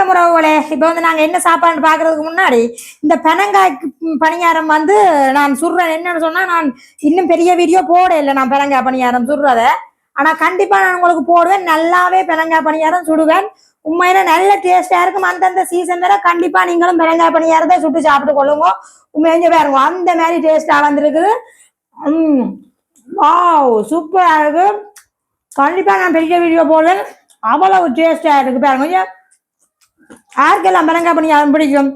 வணக்கம் உறவுகளே இப்போ வந்து நாங்கள் என்ன சாப்பாடு பார்க்கறதுக்கு முன்னாடி இந்த பெனங்காய் பணியாரம் வந்து நான் சுடுறேன் என்னன்னு சொன்னா நான் இன்னும் பெரிய வீடியோ போட இல்லை. நான் பெனங்காய் பணியாரம் சுடுறத. ஆனா கண்டிப்பா நான் உங்களுக்கு போடுவேன். நல்லாவே பெனங்காய் பணியாரம் சுடுவேன். உண்மையில நல்ல டேஸ்டா இருக்கும். அந்தந்த சீசன் வரை கண்டிப்பா நீங்களும் பெனங்காய் பணியாரத்தை சுட்டு சாப்பிட்டு கொள்ளுங்க. உண்மையிலே பாருங்க. அந்த மாதிரி டேஸ்டா வந்திருக்குது. ம் வாவ் சூப்பரா இருக்கு. கண்டிப்பா நான் பெரிய வீடியோ போடுவேன். அவ்வளவு டேஸ்டா இருக்கு. பாருங்க. யாருக்கெல்லாம் மிளகா பண்ணி யாரும் பிடிக்கும்.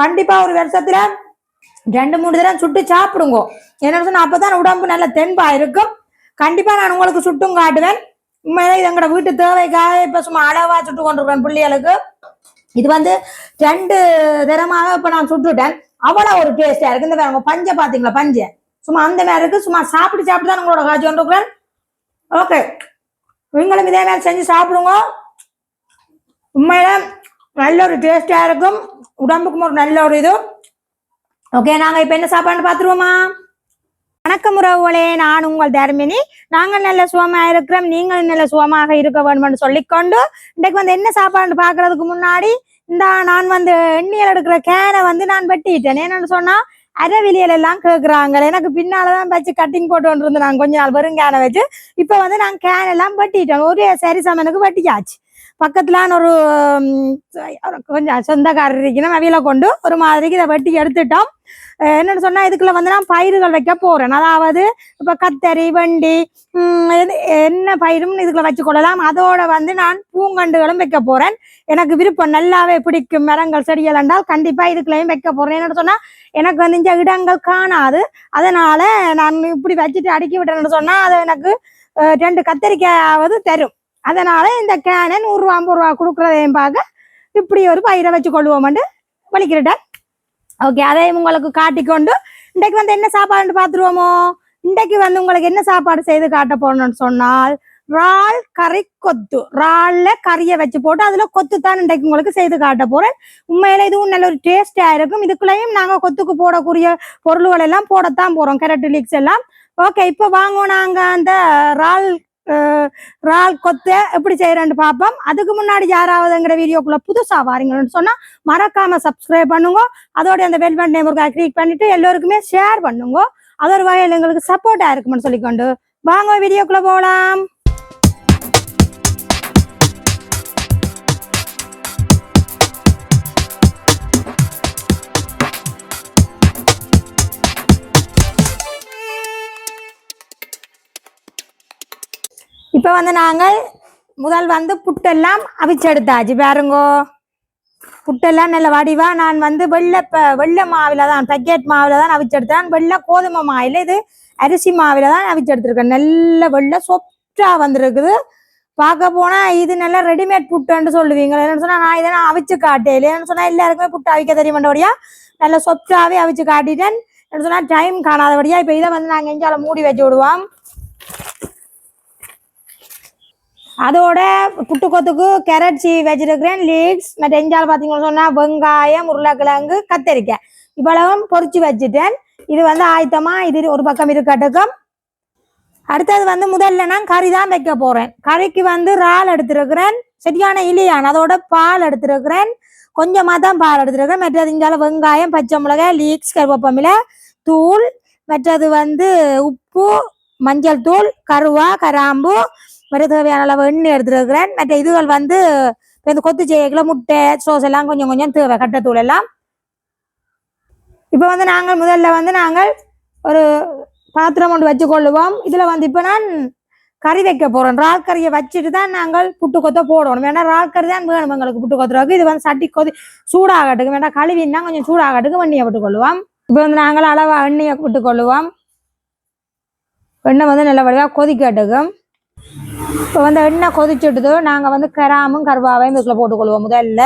கண்டிப்பாக ஒரு வருஷத்தில் ரெண்டு மூணு தடவை சுட்டு சாப்பிடுங்க. என்ன சொன்னால் அப்போ தான் உடம்பு நல்ல தென்பா இருக்கும். கண்டிப்பாக நான் உங்களுக்கு சுட்டும் காட்டுவேன். உண்மையிலே இது எங்களோட வீட்டு தேவைக்காக இப்போ சும்மா அளவாக சுட்டு கொண்டிருக்கேன் பிள்ளைகளுக்கு. இது வந்து ரெண்டு தரமாக இப்போ நான் சுட்டுட்டேன். அவ்வளோ ஒரு டேஸ்டா இருக்குது இந்த பாருங்க பஞ்சை பார்த்தீங்களா பஞ்சை? சும்மா அந்த மாதிரி இருக்குது சும்மா சாப்பிட்டு சாப்பிட்டு தான் உங்களோட காய்ச்சி கொண்டிருக்கிறேன் ஓகே நீங்களும் இதே மாதிரி செஞ்சு சாப்பிடுங்க. உண்மையில நல்ல ஒரு டேஸ்டாக இருக்கும். உடம்புக்கும் ஒரு நல்ல ஒரு இது. ஓகே நாங்க இப்ப என்ன சாப்பாடுன்னு பாத்துருவோமா? வணக்கம் உறவுகளே நான் உங்கள் தர்மினி. நாங்கள் நல்ல சுகமாக இருக்கிறோம். நீங்களும் நல்ல சுகமாக இருக்க வேண்டும்னு சொல்லிக்கொண்டு இன்றைக்கு வந்து என்ன சாப்பாடு பாக்குறதுக்கு முன்னாடி இந்த நான் வந்து எண்ணியல் எடுக்கிற கேனை வந்து நான் வெட்டிட்டேன். என்னன்னு சொன்னா அரைவிலியல் எல்லாம் கேக்குறாங்க. எனக்கு பின்னாலதான் வச்சு கட்டிங் போட்டு வந்துருந்து நான் கொஞ்ச நாள் வெறும் கேனை வச்சு. இப்ப வந்து நான் கேன் எல்லாம் வெட்டிட்டேன். ஒரே சரி சமனுக்கு வெட்டியாச்சு. பக்கத்துலான ஒரு கொஞ்சம் சொந்தக்காரர் இருக்கணும். கொண்டு ஒரு மாதிரிக்கு இதை வெட்டி எடுத்துட்டோம். என்னென்னு என்னன்னு சொன்னா இதுக்குள்ள வந்து நான் பயிர்கள் வைக்க போறேன். அதாவது இப்ப கத்தரி வண்டி எது- என்ன பயிரும் இதுக்குள்ள வச்சு கொள்ளலாம் அதோட வந்து நான் பூங்கண்டுகளும் வைக்க போறேன். எனக்கு விருப்பம் நல்லாவே பிடிக்கும் மரங்கள் செடிகள் என்றால் கண்டிப்பா இதுக்குள்ளேயும் வைக்க போறேன். என்னன்னு சொன்னா எனக்கு வந்து இந்த இடங்கள் காணாது. அதனால நான் இப்படி வச்சுட்டு அடுக்கி விட்டேன்னு சொன்னா அது எனக்கு ரெண்டு கத்தரிக்காயாவது தரும். அதனால இந்த கேனை நூறுரூவா ஐம்பது ரூபா கொடுக்குறதையும் பார்க்க இப்படி ஒரு பயிரை வச்சு கொள்வோம்ட்டு வலிக்கிறேன் ஓகே அதையும் உங்களுக்கு காட்டிக்கொண்டு இன்றைக்கு வந்து என்ன சாப்பாடுன்னு பார்த்துருவோமோ இன்றைக்கு வந்து உங்களுக்கு என்ன சாப்பாடு செய்து காட்ட போகணும்னு சொன்னால் இறால் கறி கொத்து. இறால்ல கறியை வச்சு போட்டு அதுல கொத்து தான் இன்றைக்கு உங்களுக்கு செய்து காட்ட போறேன். உண்மையில இதுவும் நல்ல ஒரு டேஸ்டா இருக்கும். இதுக்குள்ளேயும் நாங்க கொத்துக்கு போடக்கூடிய பொருள்கள் எல்லாம் போடத்தான் போறோம். கேரட் லீக்ஸ் எல்லாம். ஓகே இப்போ வாங்குவோம் நாங்க அந்த இறால் ரால் கொத்து எப்படி செய்யறேன்னு பார்ப்போம். அதுக்கு முன்னாடி யாராவதுங்கிற வீடியோக்குள்ள புதுசா வாரீங்கன்னு சொன்னா மறக்காம சப்ஸ்கிரைப் பண்ணுங்க. அதோட அந்த பெல் பட்டன் நேமருக்கா கிளிக் பண்ணிட்டு எல்லோருக்குமே ஷேர் பண்ணுங்க. அதோட வகையில் எங்களுக்கு சப்போர்ட்டா இருக்கும்னு சொல்லிக்கொண்டு வாங்க வீடியோக்குள்ள போகலாம் இப்போ வந்து நாங்கள் முதல் வந்து புட்டெல்லாம் அவிச்செடுத்தாச்சு பாருங்கோ. புட்டெல்லாம் நல்ல வடிவா நான் வந்து வெள்ளை இப்போ வெள்ளை மாவில் தான் பக்கெட் மாவில தான் அவிச்செடுத்தேன். வெள்ளை கோதுமை மாவில் இது அரிசி மாவில் தான் அவிச்செடுத்துருக்கேன். நல்ல வெள்ளை சொப்டாக வந்திருக்குது. பார்க்க போனா இது நல்ல ரெடிமேட் புட்டுன்னு சொல்லுவீங்க. என்னன்னு சொன்னா நான் இதை நான் அவிச்சு காட்டேன். இல்லைன்னு சொன்னா எல்லாருக்குமே புட்டு அவிக்க தெரியுமாண்டபடியா நல்லா சொப்டாகவே அவிச்சு காட்டிட்டேன். என்ன சொன்னா டைம் காணாதபடியா இப்போ இதை வந்து நாங்கள் எங்கேயாவது மூடி வச்சு விடுவோம். அதோட புட்டுக்கொத்துக்கு கேரட் சீ வச்சிருக்கிறேன் லீக்ஸ் மற்ற எஞ்சால் பார்த்தீங்கன்னு சொன்னால் வெங்காயம் உருளைக்கிழங்கு கத்தரிக்காய் இவ்வளவும் பொறிச்சு வச்சுட்டேன். இது வந்து ஆயத்தமா இது ஒரு பக்கம் இருக்கட்டுக்கும் அடுத்தது வந்து முதல்ல நான் கறி தான் வைக்க போறேன். கறிக்கு வந்து இறால் எடுத்திருக்கிறேன். சரியான இலியான். அதோட பால் எடுத்திருக்கிறேன். கொஞ்சமாக தான் பால் எடுத்திருக்கிறேன். மற்றது இங்கால வெங்காயம் பச்சை மிளகாய் லீக்ஸ் கருவேப்பமில தூள். மற்றது வந்து உப்பு மஞ்சள் தூள் கருவா கராம்பு. மற்ற தேவையான அளவு எண்ணெய் எடுத்துருக்கிறேன் மற்ற இதுகள் வந்து இப்போ இந்த கொத்து செய்யக்குள்ள முட்டை சோஸ் எல்லாம் கொஞ்சம் கொஞ்சம் தேவை கட்டத்தூள் எல்லாம். இப்போ வந்து நாங்கள் முதல்ல வந்து நாங்கள் ஒரு பாத்திரம் ஒன்று வச்சுக்கொள்ளுவோம். இதில் வந்து இப்போ நான் கறி வைக்க போகிறோம் இறால் கறியை வச்சுட்டு தான் நாங்கள் புட்டு கொத்த போடணும். வேணா இறால் கறி தான் வேணும் எங்களுக்கு புட்டு கொத்துறதுக்கு. இது வந்து சட்டி கொதி சூடாகட்டுக்கு வேணா கழுவின்னா கொஞ்சம் சூடாகட்டுக்கு வெண்ணியை போட்டுக்கொள்வோம் இப்போ வந்து நாங்கள் அளவாக எண்ணெயை விட்டு கொள்ளுவோம் எண்ணெய் வந்து நல்ல வடிவாக கொதிக்கட்டுக்கும் இப்போ வந்து எண்ணெய் கொதிச்சுட்டுது நாங்கள் வந்து கராமும் கருவாவையும் இதுக்குள்ள போட்டுக்கொள்வோம் முதல்ல.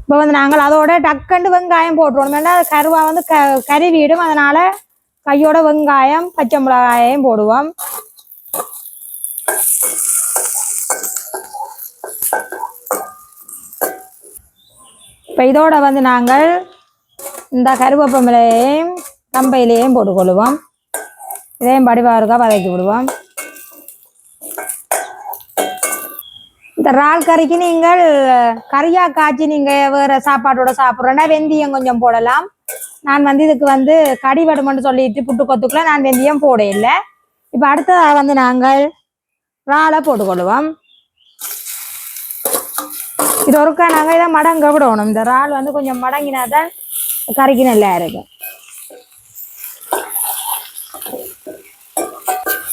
இப்போ வந்து நாங்கள் அதோட டக்குண்டு வெங்காயம் போட்டுருவோம். ஏன்னா கருவா வந்து க கருவிடும் அதனால் கையோட வெங்காயம் பச்சை மிளகாயையும் போடுவோம். இப்போ இதோட வந்து நாங்கள் இந்த கருவேப்பமிலையையும் கம்பையிலையும் போட்டுக்கொள்வோம். இதையும் படிவாருக்கா வதக்கி விடுவோம். இந்த இறால் கறிக்கு நீங்கள் கறியா காய்ச்சி நீங்க வேறு சாப்பாட்டோட சாப்பிட்றோன்னா வெந்தயம் கொஞ்சம் போடலாம். நான் வந்து இதுக்கு வந்து கடிவடுமன்னு சொல்லிட்டு புட்டு கொத்துக்குள்ள நான் வெந்தயம் போட இல்லை இப்போ அடுத்ததாக வந்து நாங்கள் இறாலை போட்டுக்கொள்வோம். இது ஒருக்கா நாங்கள் இதை மடங்க விடணும். இந்த இறால் வந்து கொஞ்சம் மடங்கினா தான் கறிக்கு நல்லா இருக்கும்.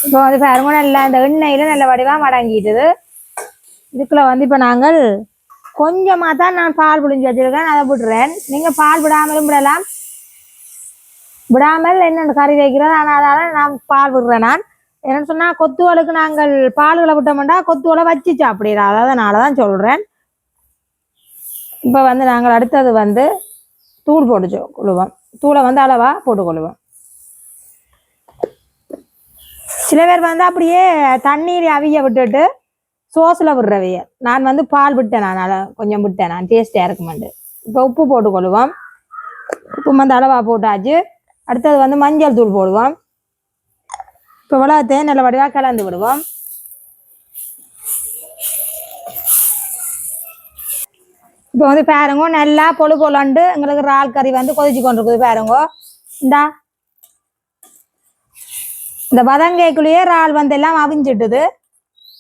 இப்போ வந்து பாருங்க நல்லா இந்த எண்ணெயில நல்ல வடிவா மடங்கிட்டுது இதுக்குள்ள வந்து இப்போ நாங்கள் கொஞ்சமாக தான் நான் பால் புழிஞ்சு வச்சிருக்கேன். அதை விட்டுறேன் நீங்கள் பால் விடாமலும் விடலாம். விடாமல் என்னென்ன கறி வைக்கிறோம் ஆனால் அதால நான் பால் விடுறேன் நான். என்னன்னு சொன்னால் கொத்துவலுக்கு நாங்கள் பால்களை விட்டோம்னா கொத்துவலை வச்சு சாப்பிடுறோம் அதனால தான் சொல்கிறேன் இப்போ வந்து நாங்கள் அடுத்தது வந்து தூள் போட்டு கொள்ளுவோம் தூளை வந்து அளவா போட்டுக்கொள்ளுவோம் சில பேர் வந்து அப்படியே தண்ணீர் அவிய விட்டுட்டு சோஸில் விடுறவைய. நான் வந்து பால் விட்டேன் நான் கொஞ்சம் விட்டேன் நான். டேஸ்டாக இருக்குமெண்டு இப்போ உப்பு போட்டுக்கொள்வோம். உப்பு வந்து அளவா போட்டாச்சு. அடுத்தது வந்து மஞ்சள் தூள் போடுவோம். இப்போ உலகத்தையும் நல்ல வடிவாக கலந்து விடுவோம். இப்போ வந்து பாருங்க நல்லா பொழு பொலண்டு எங்களுக்கு இறால் கறி வந்து கொதிச்சு கொண்டிருக்குது பாருங்க. இந்தா இந்த வதங்கைக்குள்ளேயே இறால் வந்து எல்லாம் அவிஞ்சிட்டுது.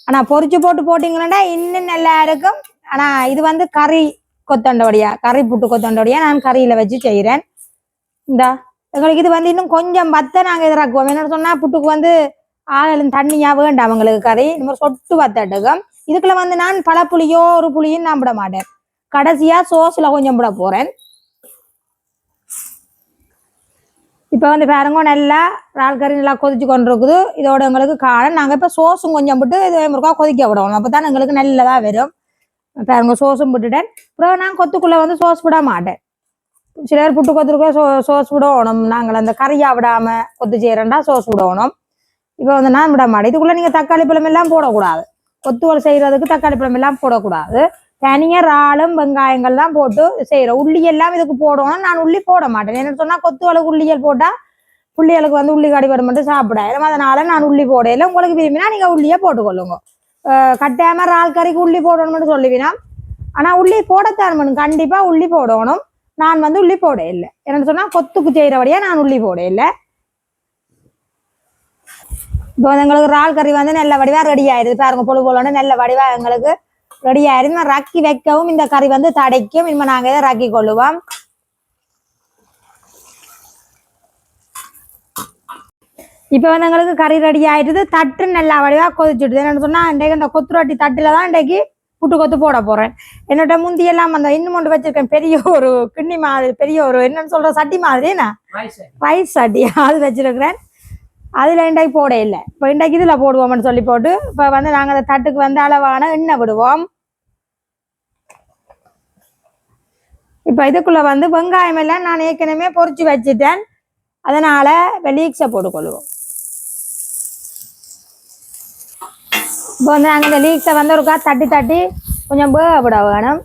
ஆனா பொரிச்சு போட்டு போட்டீங்கன்னா இன்னும் நல்லா இருக்கும். ஆனா இது வந்து கறி கொத்தண்டோடையா? கறி புட்டு கொத்தண்டோடையா? நான் கறியில வச்சு செய்கிறேன் இந்தா எங்களுக்கு இது வந்து இன்னும் கொஞ்சம் பத்த நாங்க இதாக்குவோம் என்னன்னு சொன்னா புட்டுக்கு வந்து ஆகலும் தண்ணியா வேண்டாம் அவங்களுக்கு கறி. இந்த மாதிரி சொட்டு பத்தட்டுக்கும் இதுக்குள்ள வந்து நான் பழப்புளியோ ஒரு புளியும் நான் விட மாட்டேன். கடைசியா சோஸ்ல கொஞ்சம் விட போறேன். இப்போ வந்து பாருங்க நல்லா இறால் கறி நல்லா கொதிச்சு கொண்டு இருக்குது இதோட எங்களுக்கு காரம். நாங்கள் இப்போ சோஸும் கொஞ்சம் விட்டு இது முருக்கா கொதிக்க விடணும். அப்போ தான் எங்களுக்கு நல்லதாக வரும். பாருங்க சோஸும் விட்டுட்டேன் அப்புறம் நான் கொத்துக்குள்ளே வந்து சோஸ் விட மாட்டேன். சிலர் புட்டு கொத்துருக்க சோ சோஸ் விடணும் நாங்கள் அந்த கறியாக விடாம கொத்து செய்யறேன்டா சோஸ் விடணும் இப்போ வந்து நான் விட மாட்டேன். இதுக்குள்ளே நீங்கள் தக்காளி பழம் எல்லாம் போடக்கூடாது. கொத்துவல் செய்யறதுக்கு தக்காளி பழம் எல்லாம் போடக்கூடாது. தனியா இறாலும் வெங்காயங்கள் தான் போட்டு செய்யறோம் உள்ளி எல்லாம் இதுக்கு போடணும் நான் உள்ளி போட மாட்டேன். என்ன சொன்னா கொத்துவலுக்கு உள்ளியல் போட்டா புள்ளிகளுக்கு வந்து உள்ளி கடிபடு மட்டும் சாப்பிடாயிரும் அதனால நான் உள்ளி போடையில உங்களுக்கு விரும்பினா நீங்க உள்ளியே போட்டுக்கொள்ளுங்க. அஹ் கட்டாயமா இறால் கறிக்கு உள்ளி போடணும்னு சொல்லுவீனா? ஆனா உள்ளி போடத்தான் வேணும். கண்டிப்பா உள்ளி போடணும். நான் வந்து உள்ளி போட இல்லை. என்னன்னு சொன்னா கொத்துக்கு செய்யறபடியா நான் உள்ளி போட இல்லை. இப்போ எங்களுக்கு இறால் கறி வந்து நல்ல வடிவா ரெடி ஆயிடுது. பாருங்க பொழு பொழுன்னு நல்ல வடிவா எங்களுக்கு ரெடி நான் ரக்கி வைக்கவும் இந்த கறி வந்து தடைக்கும் இனிமே நாங்க இதை ரக்கி கொள்ளுவோம் இப்போ வந்து எங்களுக்கு கறி ரெடி ஆயிடுது தட்டு நல்லா வடிவா கொதிச்சுடுது என்னன்னு சொன்னா இன்றைக்கு இந்த கொத்து ரொட்டி தட்டுல தான் இன்றைக்கு புட்டு கொத்து போட போறேன் என்னோட முந்தி எல்லாம் அந்த இன்னும் ஒன்று வச்சிருக்கேன் பெரிய ஒரு கிண்ணி மாதிரி பெரிய ஒரு என்னன்னு சொல்ற சட்டி மாதிரி என்ன ரைஸ் சட்டி அது வச்சிருக்கிறேன் அதில் இன்றைக்கு போட இல்லை இப்போ இன்றைக்கு இதில் போடுவோம்னு சொல்லி போட்டு இப்போ வந்து நாங்கள் அந்த தட்டுக்கு வந்து அளவான எண்ணெய் விடுவோம் இப்போ இதுக்குள்ளே வந்து வெங்காயம் எல்லாம் நான் ஏற்கனவே பொறிச்சு வச்சுட்டேன். அதனால் வெளியீக்ஸை போட்டுக்கொள்வோம். இப்போ வந்து நாங்கள் இந்த லீக்ஸை வந்து ஒருக்கா தட்டி தட்டி கொஞ்சம் வேக விட வேணும்.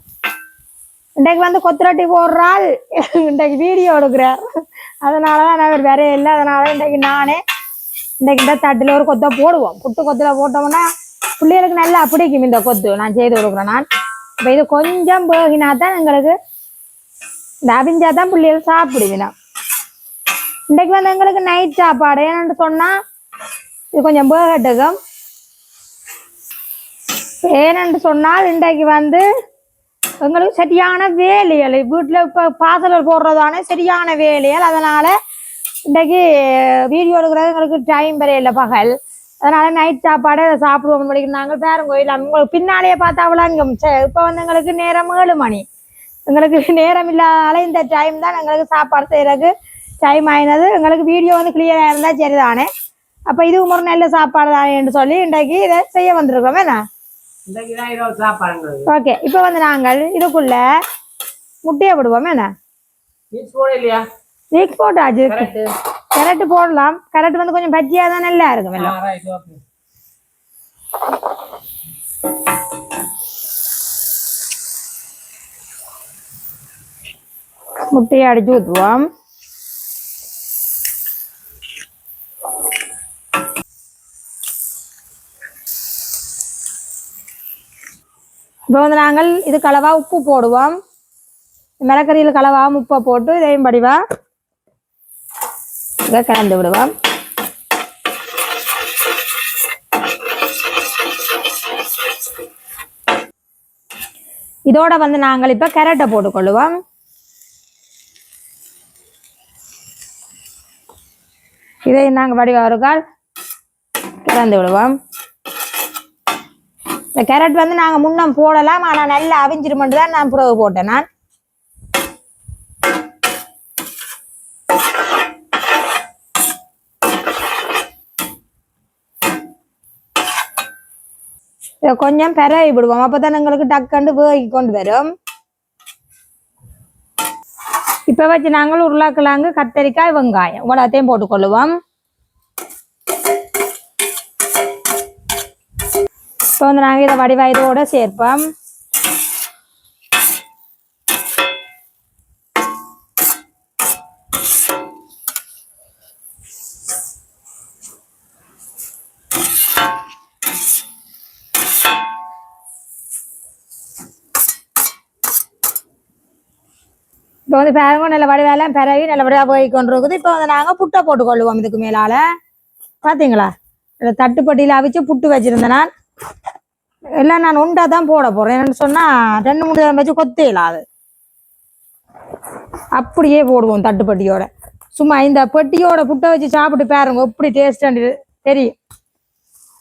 இன்றைக்கு வந்து கொத்துரட்டி போடுறாள். இன்றைக்கு வீடியோ எடுக்கிறார். அதனால தான் நான் வேற இல்லை. அதனால இன்றைக்கு நானே இன்றைக்கு இந்த தட்டில் ஒரு கொத்தை போடுவோம். புட்டு கொத்தில் போட்டோம்னா பிள்ளைகளுக்கு நல்லா பிடிக்கும் இந்த கொத்து. நான் செய்து கொடுக்குறேன் நான். இப்போ இது கொஞ்சம் வேகினா தான் எங்களுக்கு இந்த தான் பிள்ளைகள் சாப்பிடுவினா. இன்றைக்கு வந்து எங்களுக்கு நைட் சாப்பாடு. ஏன்னு சொன்னா இது கொஞ்சம் வேகட்டுக்கும் ஏனென்று சொன்னால் இன்றைக்கு வந்து எங்களுக்கு சரியான வேலைகள். வீட்டில் இப்போ பாசலர் போடுறதானே சரியான வேலைகள். அதனால் இன்றைக்கு வீடியோ எடுக்கிறது எங்களுக்கு டைம் வரையில பகல். அதனால் நைட் சாப்பாடு அதை சாப்பிடுவோம். நாங்கள் பேரங்கோயில் உங்களுக்கு பின்னாலேயே பார்த்தா விளங்கும் இப்போ வந்து எங்களுக்கு நேரம் ஏழு மணி. எங்களுக்கு நேரம் இல்லாத இந்த டைம் தான் எங்களுக்கு சாப்பாடு செய்யறதுக்கு டைம் ஆயினது. எங்களுக்கு வீடியோ வந்து கிளியராக இருந்தால் சரிதானே? அப்போ இதுவும் ஒரு நல்ல சாப்பாடு தானேன்னு சொல்லி இன்றைக்கு இதை செய்ய வந்திருக்கோம். சாப்பாடுங்கிறது. ஓகே இப்போ வந்து நாங்கள் இதுக்குள்ள முட்டையை விடுவோம் இல்லையா? வீக் போட்டாச்சு கரெக்ட் போடலாம். கேரட் வந்து கொஞ்சம் பஜ்ஜியா தான் நல்லா இருக்கும் முட்டையை அடித்து ஊற்றுவோம் இப்போ வந்து நாங்கள் இது கலவாக உப்பு போடுவோம் மிளக்கறியில் கலவா உப்பை போட்டு இதையும் படிவா இதை கலந்து விடுவோம் இதோட வந்து நாங்கள் இப்போ கேரட்டை போட்டுக்கொள்ளுவோம் இதை நாங்கள் வடிவா திறந்து விடுவோம். இந்த கேரட் வந்து நாங்கள் முன்னம் போடலாம் ஆனால் நல்லா அவிஞ்சிருமென்று தான் நான் புறவு போட்டேன் நான் இதை கொஞ்சம் பெரவி விடுவோம். அப்பதான் எங்களுக்கு டக்குண்டு வேகி கொண்டு வரும். இப்போ வச்சு நாங்கள் உருளைக்கிழங்கு கத்தரிக்காய் வெங்காயம். இவ்வளோத்தையும் போட்டுக்கொள்ளுவோம். இப்போ வந்து நாங்கள் இதை வடிவாயுதோடு சேர்ப்போம். இப்போ வந்து பாருங்க நல்ல வடிவெல்லாம் பிறவி நல்லபடியாக போய் கொண்டிருக்குது. இப்போ வந்து நாங்கள் புட்டை போட்டுக்கொள்ளுவோம் இதுக்கு மேலால. பார்த்தீங்களா இந்த தட்டுப்பட்டியில் அவிச்சு புட்டு வச்சிருந்தேன் நான். எல்லாம் நான் உண்டா தான் போட போகிறேன் என்னன்னு சொன்னால் ரெண்டு மூணு தரம் வச்சு கொத்தே இல்லாது அப்படியே போடுவோம் தட்டுப்பட்டியோட. சும்மா இந்த பெட்டியோட புட்டை வச்சு சாப்பிட்டு பாருங்க. எப்படி டேஸ்ட் தெரியும்.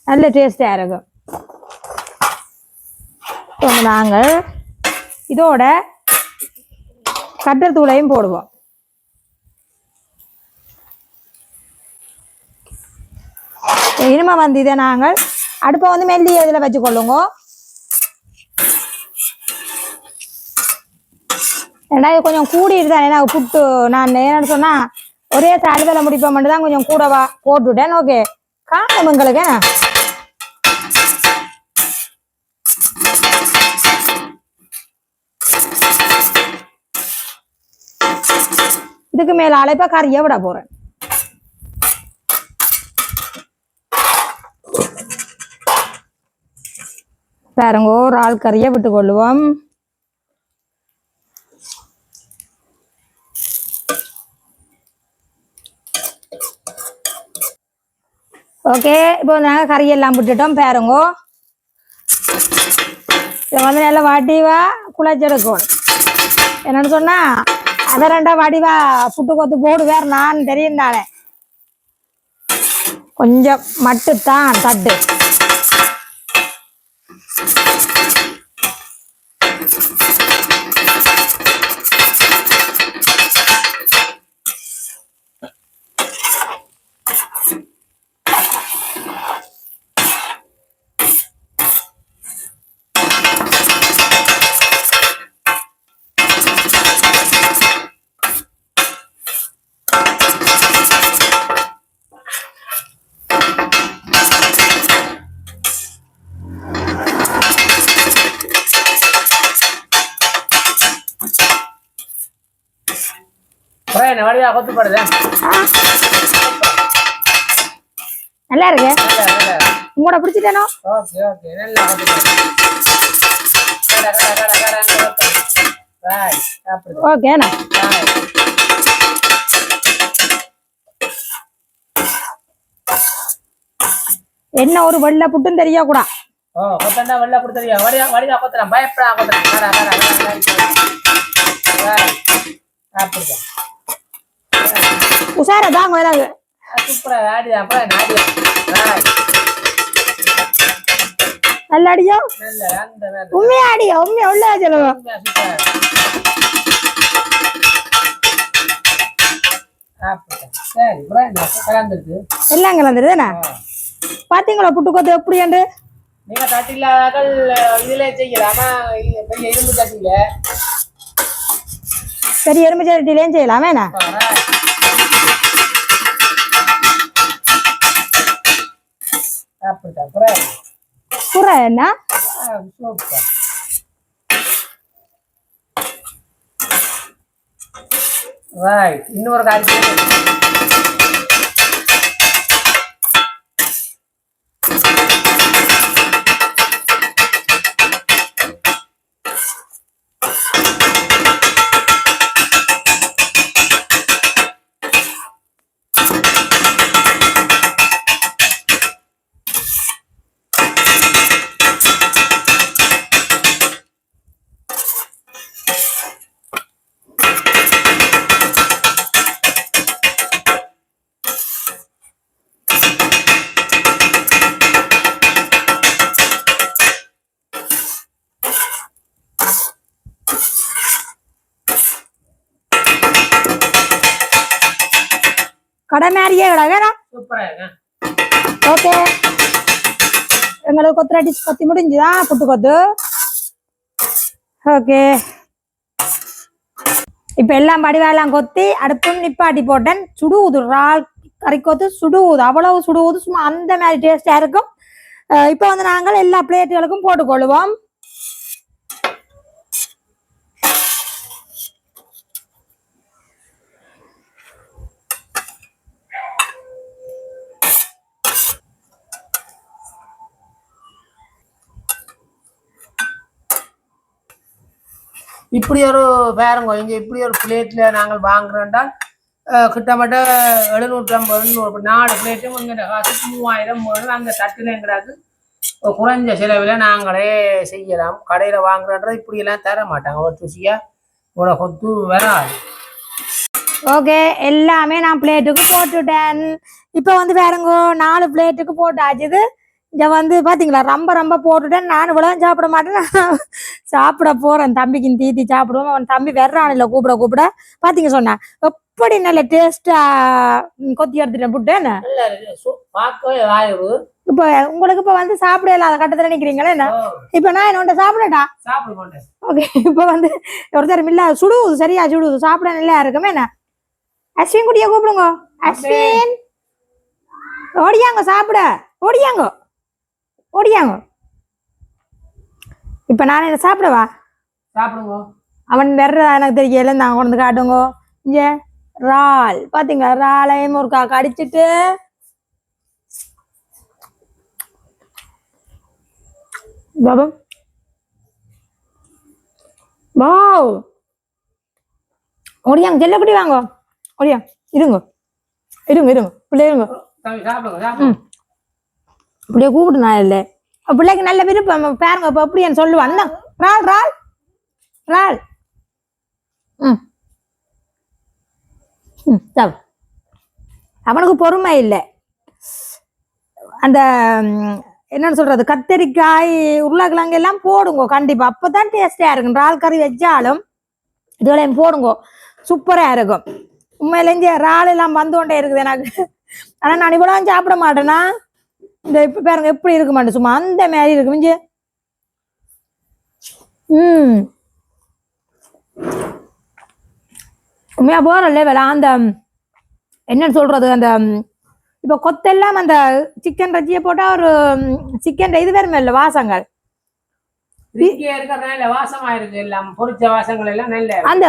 நல்ல டேஸ்டாக இருக்கும் நாங்கள் இதோட சட்டர் தூளையும் போடுவோம். இனிமே வந்து இதை நாங்கள் அடுப்பை வந்து மெல்லிய இதில் வச்சுக்கொள்ளுங்க. ஏன்னா இது கொஞ்சம் கூடிட்டு தான் ஏன்னா புட்டு நான் என்னன்னு சொன்னால் ஒரே அலுவலை முடிப்ப மட்டும் தான் கொஞ்சம் கூடவா போட்டுவிட்டேன் ஓகே காணும் எங்களுக்கு இதுக்கு மேல அழைப்பா கறியை விட போறேன்? பாருங்க ஒரு ஆள் கறியை விட்டு கொள்ளுவோம். ஓகே இப்போ நாங்கள் கறியெல்லாம் விட்டுட்டோம் பாருங்க. இதை வந்து நல்லா வாட்டிவா குழச்செடுக்கணும் என்னன்னு சொன்னா அத ரெண்டா வடிவா புட்டு கொத்து போடுவார் நான் தெரியும் தானே கொஞ்சம் மட்டுத்தான் தட்டு. என்ன வடிவா கொத்துப்படுதா நல்லா இருக்கு உங்களோட பிடிச்சிட்டேனோ ஓகே. ஓகே நல்லா கட கட கட கொத்து. ஓகேண்ணா. என்ன ஒரு வெள்ளை புட்டும் தெரியக்கூடா ஓ கொத்தண்டா வெள்ள கொடுத்துறியா வடிவா வடிவா கொத்துறேன் பயப்படா கொத்துறேன் கட கட கட உஷாரா தாங்க சூப்பரா ஆடியா. அப்புறம். நல்ல அடியோ உண்மையா அடியோ உண்மையா? உள்ள சொல்லுவோம் சரி எல்லாம் கலந்துருதுண்ணா பாத்தீங்களா புட்டு கொத்து எப்படியாண்டு நீங்க தட்டில்லாதாக்கள் இதுல செய்யலாமா? பெரிய இரும்பு தட்டில பெரிய எறும்பு சட்டிலையும் செய்யலாமேண்ணா? புற என்ன இன்னொரு காரியம் கடை மாதிரியே சூப்பரா இருக்கு ஓகே. எங்களுக்கு கொத்து டிஷ் கொத்தி முடிஞ்சுதா? புட்டு கொத்து. ஓகே. இப்போ எல்லாம் படிவெல்லாம் கொத்தி அடுப்பும் நிப்பாட்டி போட்டேன். சுடுவுது இறால் கறி கொத்து சுடுவுது. அவ்வளவு சுடுவுது. சும்மா அந்த மாதிரி டேஸ்டா இருக்கும். இப்போ வந்து நாங்கள் எல்லா பிளேட்டுகளுக்கும் போட்டுக்கொள்வோம். இப்படி ஒரு பேருங்க. இங்கே இப்படி ஒரு பிளேட்ல நாங்கள் வாங்குறோம்டால் கிட்டத்தட்ட எழுநூற்றம்பது ஐம்பது நாலு பிளேட்டும் இங்கே காசு மூவாயிரம் மூணு அந்த தட்டில் எங்கிறாது குறைஞ்ச செலவில் நாங்களே செய்யலாம். கடையில் வாங்குறோன்றது இப்படி எல்லாம் தர மாட்டாங்க. ஒரு ருசியா இவ்வளோ கொத்து வராது. ஓகே எல்லாமே நான் பிளேட்டுக்கு போட்டுட்டேன். இப்போ வந்து வேறங்க நாலு பிளேட்டுக்கு போட்டாச்சுது இங்க வந்து பாத்தீங்களா ரொம்ப ரொம்ப போட்டுட்டேன். நான் இவ்வளோ சாப்பிட மாட்டேன். சாப்பிட போறேன் தம்பிக்கு தீத்தி சாப்பிடுவோம். அவன் தம்பி வெறானில கூப்பிட கூப்பிட. பாத்தீங்க சொன்னேன் எப்படி நல்ல டேஸ்டா கொத்தி எடுத்துட்டேன் புட்டேன் நல்லா இருக்கு சு- பார்க்கவே ஆயிரு இப்போ உங்களுக்கு இப்போ வந்து சாப்பிட இல்லாத கட்டத்துல நினைக்கிறீங்களே என்ன? இப்போ நான் என்னோட சாப்பிடட்டா? ஓகே இப்போ வந்து ஒருத்தர் இல்ல சுடுவுது சரியா சுடுவுது சாப்பிட நல்லா இருக்குமே என்ன? அஸ்வின் குட்டியை கூப்பிடுங்க. அஸ்வின் ஓடியாங்க சாப்பிட. ஓடியாங்க. ஓடியாங்க. இப்போ நான் என்ன சாப்பிடவா? சாப்பிடுங்க. அவன் வெற எனக்கு தெரியல நான் கொண்டு காட்டுங்க. இங்க இறால். பாத்தீங்களா? இறாலையும் ஒரு காக்கா அடிச்சிட்டு பாபா வாவ் ஓடியாங்க செல்லக்குடி வாங்க. ஓடியா இருங்க. இருங்க இருங்க. பிள்ளை இருங்க. சாப்பிடுங்க இப்படியே கூப்பிட்டு நான் இல்லை. பிள்ளைக்கு நல்ல விருப்பம். பாருங்க இப்போ எப்படின்னு சொல்லுவான் இந்தா, ரால் ரால். ரால். ம். ம் அவனுக்கு பொறுமை இல்லை. அந்த என்னன்னு சொல்றது? கத்தரிக்காய் உருளைக்கிழங்கு எல்லாம் போடுங்க கண்டிப்பா. அப்பதான் டேஸ்டா இருக்கும். இறால் கறி வச்சாலும் இதுகளையும் போடுங்க. சூப்பரா இருக்கும். உண்மையிலேருந்து இறால் எல்லாம் வந்து கொண்டே இருக்குது எனக்கு. ஆனா நான் இவ்வளவு சாப்பிட மாட்டேன்னா இந்த இப்ப பாருங்க எப்படி இருக்க மாட்டேன். சும்மா அந்த மாதிரி இருக்கு. மிஞ்சு. ம். உண்மையா போற லெவல் அந்த என்னன்னு சொல்றது? அந்த இப்ப கொத்தெல்லாம் அந்த சிக்கன் ரஜியை போட்டா ஒரு சிக்கன் இது வேறுமே இல்லை வாசங்கள். அந்த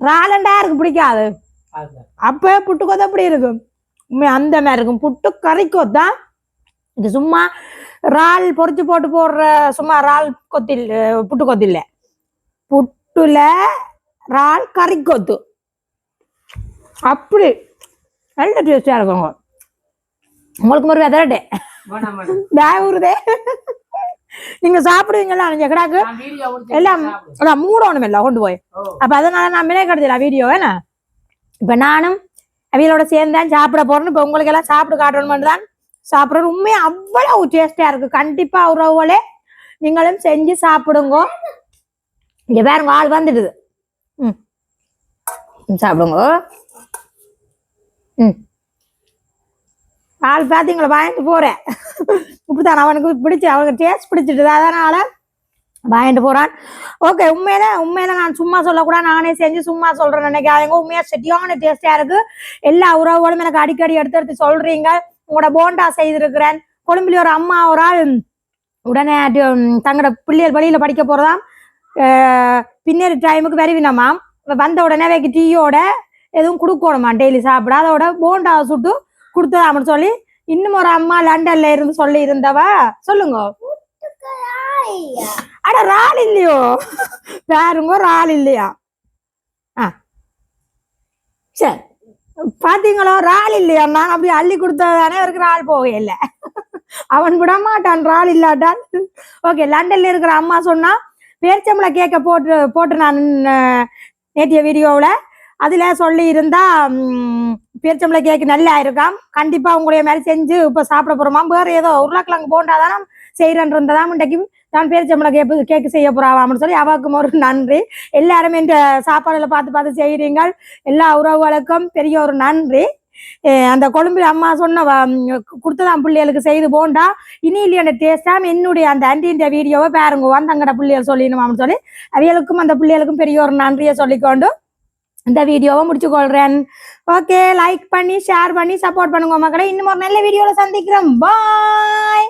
ராலண்டா இருக்கு பிடிக்காது. அப்ப புட்டு கொத்து அப்படி இருக்கும்? உண்மையா அந்த மாதிரி இருக்கும். புட்டு கறி கொத்தான் இது சும்மா இறால் பொரிச்சு போட்டு போடுற சும்மா இறால் கொத்தில் புட்டு கொத்து இல்ல புட்டுல இறால் கறி கொத்து அப்படி. நல்ல டேஸ்டா இருக்குங்க உங்களுக்கு ஒரு வெதரட்டே. டேவுருதே நீங்க சாப்பிடுவீங்களா நீங்க கிடாக்கு? நான் வீடியோ முடிச்சு எல்லாம். அதான் மூடணும் இல்லை கொண்டு போய். அப்ப அதனால நான் மினே கிடைச்சல வீடியோ என்ன இப்ப நானும் அவங்களோட சேர்ந்து தான் சாப்பிட போறேன்னு இப்ப உங்களுக்கு எல்லாம் சாப்பிட காட்டணும் தான் சாப்பிடுறது உண்மையா அவ்வளவு டேஸ்டா இருக்கு. கண்டிப்பா உறவுகளே நீங்களும் செஞ்சு சாப்பிடுங்க. இங்க பாருங்க ஆள் வந்துடுது. ம். சாப்பிடுங்க. ம். ஆள் பார்த்து எங்களை வாங்கிட்டு போறேன். இப்படித்தான் அவனுக்கு பிடிச்சி அவனுக்கு டேஸ்ட் பிடிச்சிட்டு அதனால வாங்கிட்டு போறான். ஓகே உண்மையில உண்மையில நான் சும்மா சொல்லக்கூடாது. நானே செஞ்சு சும்மா சொல்றேன் நினைக்காதீங்க. உண்மையா செட்டியான டேஸ்டா இருக்கு. எல்லா உறவுகளும் எனக்கு அடிக்கடி எடுத்து எடுத்து சொல்றீங்க. உங்களோட போண்டா செய்திருக்கிறேன். கொழும்புல ஒரு அம்மா ஒரு ஆள் உடனே தங்களோட பிள்ளைகள் வழியில படிக்க போறதாம். அஹ், பின்னேறு டைமுக்கு வருவினமாம். வந்த உடனே வைக்க டீயோட எதுவும் கொடுக்கணுமா டெய்லி சாப்பிட. அதோட போண்டா சுட்டு கொடுத்ததாம்னு சொல்லி இன்னும் ஒரு அம்மா லண்டன்ல இருந்து சொல்லி இருந்தவ? சொல்லுங்க. அட ரால் இல்லையோ பாருங்க ரால் இல்லையா ஆ. சரி பாத்தீங்களோ ரால் இல்லையா நான் அப்படி அள்ளி கொடுத்ததானே அவருக்கு ரால் போகவே அவன் விட மாட்டான் ரால் இல்லாட்டான் ஓகே லண்டன்ல இருக்கிற அம்மா சொன்னா பேர்ச்சம்பளை கேக்க போட்டு போட்டு நான் நேற்றைய வீடியோவில். அதுல சொல்லி இருந்தா பேர்ச்சம்பளை கேக்கு நல்லா இருக்காம். கண்டிப்பா உங்களுடைய மாதிரி செஞ்சு இப்ப சாப்பிட போறோமாம். வேற ஏதோ உருளைக்கிழங்கு போண்டாதான் செய்யறேன் இருந்ததாம் இன்றைக்கு தான் பேரிச்சம்பளை கேப்பு கேக்கு செய்ய போறாவாம்னு சொல்லி அவாக்கும் ஒரு நன்றி. எல்லாருமே இந்த சாப்பாடுல பார்த்து பார்த்து செய்கிறீங்க எல்லா உறவுகளுக்கும் பெரிய ஒரு நன்றி. அந்த கொழும்பில் அம்மா சொன்ன கொடுத்ததான் பிள்ளைகளுக்கு செய்து போண்டா. இனி இல்லையான டேஸ்டாம் என்னுடைய அந்த ஆன்டின்ற வீடியோவை பாருங்க. வந்து அங்கட பிள்ளைகள் அப்படின்னு சொல்லி அவைகளுக்கும் அந்த பிள்ளைகளுக்கும் பெரிய ஒரு நன்றியை சொல்லிக்கொண்டு இந்த வீடியோவை முடிச்சு கொள்றேன் ஓகே லைக் பண்ணி ஷேர் பண்ணி சப்போர்ட் பண்ணுங்க மக்களே. இன்னும் ஒரு நல்ல வீடியோவில் சந்திக்கிறோம். பாய்